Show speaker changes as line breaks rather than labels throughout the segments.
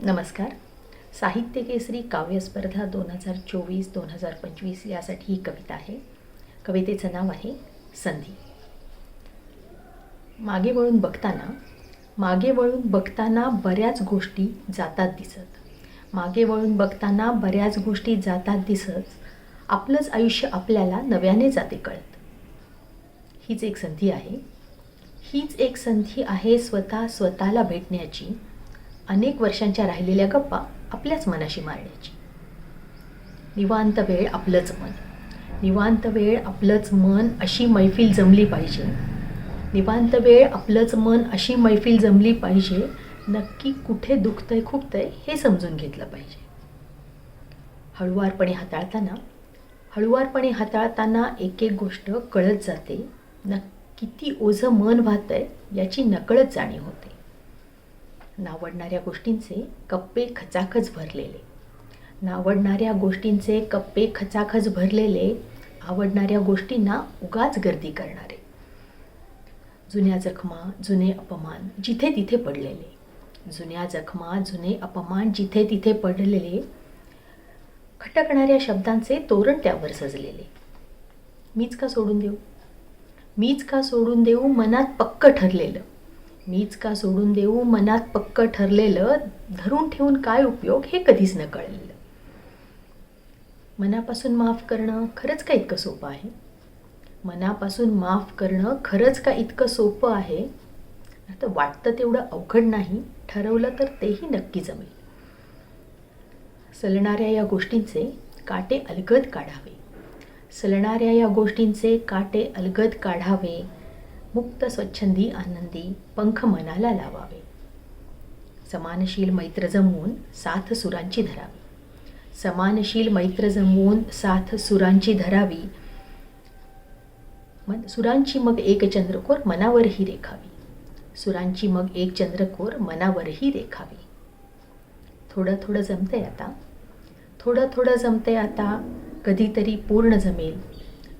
नमस्कार. साहित्य केसरी काव्य स्पर्धा दोन हजार चोवीस दोन हजार पंचवीस यासाठी ही कविता आहे. कवितेचं नाव आहे संधी. मागे वळून बघताना मागे वळून बघताना बऱ्याच गोष्टी जातात दिसत. मागे वळून बघताना बऱ्याच गोष्टी जातात दिसत. आपलंच आयुष्य आपल्याला नव्याने जाते कळत. हीच एक संधी आहे. हीच एक संधी आहे स्वतः स्वतःला भेटण्याची. अनेक वर्षांच्या राहिलेल्या गप्पा आपल्याच मनाशी मारण्याची निवांत वेळ आपलंच मन. निवांत वेळ आपलंच मन अशी मैफिल जमली पाहिजे. निवांत वेळ आपलंच मन अशी मैफिल जमली पाहिजे नक्की कुठे दुखतंय खुपतंय हे समजून घेतलं पाहिजे. हळुवारपणे हाताळताना हळुवारपणे हाताळताना एक एक गोष्ट कळत जाते. न किती ओझं मन वाहतंय याची नकळत जाणीव होते. नावडणाऱ्या गोष्टींचे कप्पे खचाखच भरलेले. नावडणाऱ्या गोष्टींचे कप्पे खचाखच भरलेले आवडणाऱ्या गोष्टींना उगाच गर्दी करणारे. जुन्या जखमा जुने अपमान जिथे तिथे पडलेले. जुन्या जखमा जुने अपमान जिथे तिथे पडलेले खटकणाऱ्या शब्दांचे तोरण त्यावर सजलेले. मीच का सोडून देऊ? मीच का सोडून देऊ? मनात पक्क ठरलेलं. मीच का सोडून देऊ? मनात पक्क ठरलेलं धरून ठेवून काय उपयोग हे कधीच न कळलेलं. मनापासून माफ करणं खरंच का इतकं सोपं आहे? मनापासून माफ करणं खरंच का इतकं सोपं आहे? आता वाटतं तेवढं अवघड नाही ठरवलं तर तेही नक्की जमेल. सलणाऱ्या या गोष्टींचे काटे अलगद काढावे. सलणाऱ्या या गोष्टींचे काटे अलगद काढावे मुक्त स्वच्छंदी आनंदी पंख मनाला लावावे. समानशील मैत्र जमवून साथ सुरांची धरावी. समानशील मैत्र जमवून साथ सुरांची धरावी. मन सुरांची मग एक चंद्रकोर मनावरही रेखावी. सुरांची मग एक चंद्रकोर मनावरही रेखावी. थोडं थोडं जमतंय आता. थोडं थोडं जमतंय आता. कधीतरी पूर्ण जमेल.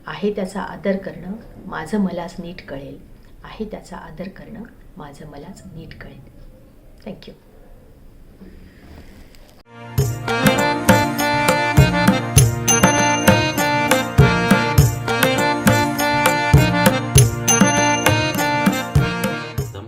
आहे त्याचा आदर करणं माझं मलाच नीट कळेल. आहे त्याचा आदर करणं माझं मलाच नीट कळेल. थँक्यू